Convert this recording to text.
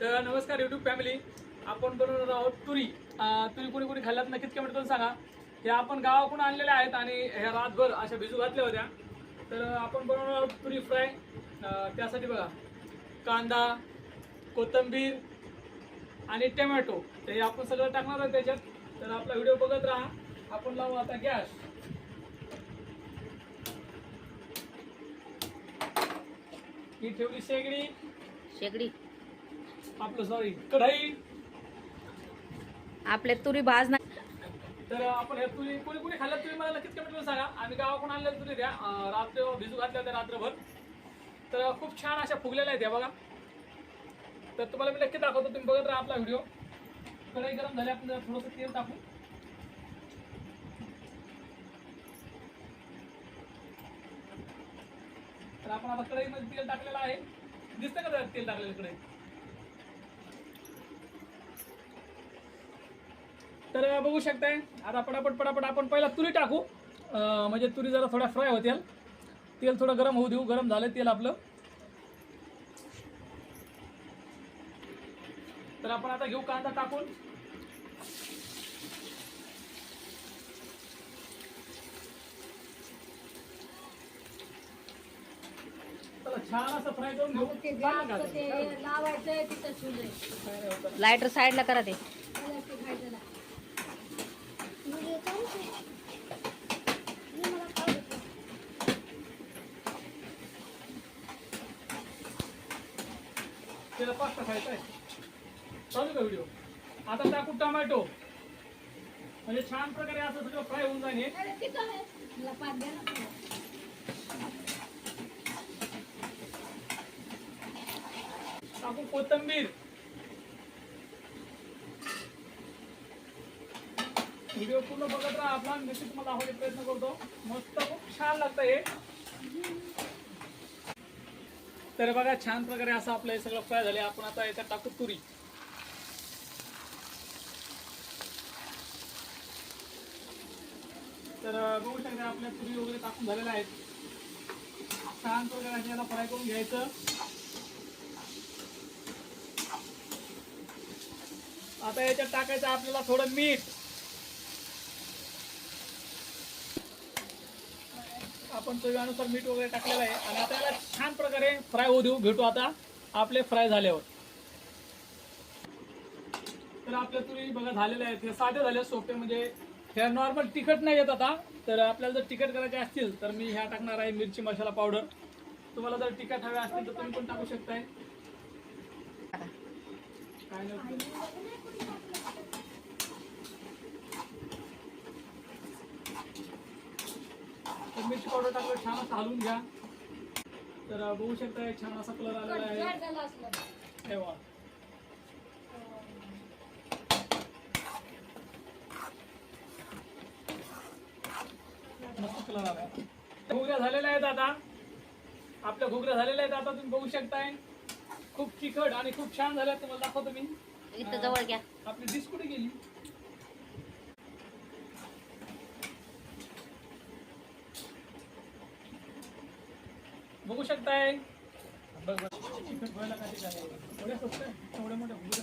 तर नमस्कार YouTube family आपण बनवणार आहोत तुरी. तुरी कोणी कोणी खाल्ल्यात नक्कीच कमेंट करून सांगा. हे आपण गावाकडून आणलेल्या आहेत आणि ह्या रातभर अशा भिजू घातल्या होत्या. तर आपण बनवणार आहोत तुरी फ्राय. त्यासाठी बघा. कांदा कोथिंबीर आणि टोमॅटो. तर हे आपण सगळं टाकणार आहोत त्याच्यात. तर आपला व्हिडिओ बघत राहा. आपण लावू आता गॅस. ही ठेवली शेगडी. शेगडी. आपलं सॉरी कढई. आपले तुरी भाज ना तर आपण तुरी कोणी कोणी खाल्ल्या तुम्ही मला नक्कीच कमेंट करून सांगा. आम्ही गावाकडून आणलेल्या तुरी द्या. रात्र भिजू घातल्या होत्या रात्रभर. तर खूप छान अशा फुगलेल्या आहेत या बघा. तर तुम्हाला मी नक्की दाखवतो. तुम्ही बघत राहा आपला व्हिडिओ कढई गरम झाली आपण थोडंसं तेल टाकू. तर आपण आता कढईमध्ये तेल टाकलेलं आहे. दिसतं का तेल टाकलेलं कढई? तर बघू शकताय. आता पटापट पटापट आपण पहिला तुरी टाकू. म्हणजे तुरी जरा थोड्या फ्राय होतील. तेल थोडं गरम होऊ देऊ. गरम झालं तेल आपलं. तर आपण आता घेऊ कांदा टाकून चला छान असं फ्राय करून घेऊ. होत. लायटर साईडला करा ते. त्याला पास्ता खायचा आहे. चालू का व्हिडिओ आता टाकू टोमॅटो. म्हणजे छान प्रकारे असं सगळं फ्राय होऊन जाईल हे. टाकू कोथिंबीर. व्हिडिओ पूर्ण बघत राहा आपला नक्कीच तुम्हाला आवडे प्रयत्न करतो. मस्त खूप छान लागतं हे. तर बघा छान प्रकारे असं आपलं हे सगळं फ्राय झाले. आपण आता याच्यात टाकू तुरी. तर बघू शकता आपल्या तुरी वगैरे टाकून झालेल्या आहेत. छान प्रकारे असे याला फ्राय करून घ्यायचं. आता याच्यात टाकायचं आपल्याला थोडं मीठ. आपण चवीनुसार मीठ वगैरे टाकलेलं आहे. आणि आता याला छान प्रकारे फ्राय होऊ देऊ. भेटू आता आपले फ्राय झाल्यावर. तर आपल्या तुरी बघा झालेले आहेत हे साधे झाले सोपे. म्हणजे ह्या नॉर्मल तिखट नाही येत आता. तर आपल्याला जर तिखट करायचे असतील तर मी ह्या टाकणार आहे मिरची मसाला पावडर तुम्हाला जर तिखट हवे असतील तर तुम्ही पण टाकू शकताय. काय नाही होत. तर मिरची पावडर टाकलं छान असं हलवून घ्या. तर बघू शकता छान असा कलर आलेला आहे. वा. मस्त कलर आला. घुगऱ्या झालेल्या आहेत आता. आपल्या घुगऱ्या झालेल्या आहेत आता तुम्ही बघू शकताय. खूप तिखट आणि खूप छान झाल्या तुम्हाला दाखवतो मी. इथं जवळ घ्या. आपली डिश कुठे गेली? बघू शकताय बघ बघ चिकन गोयला काय एवढे आहे? एवढे मोठे घुगरे.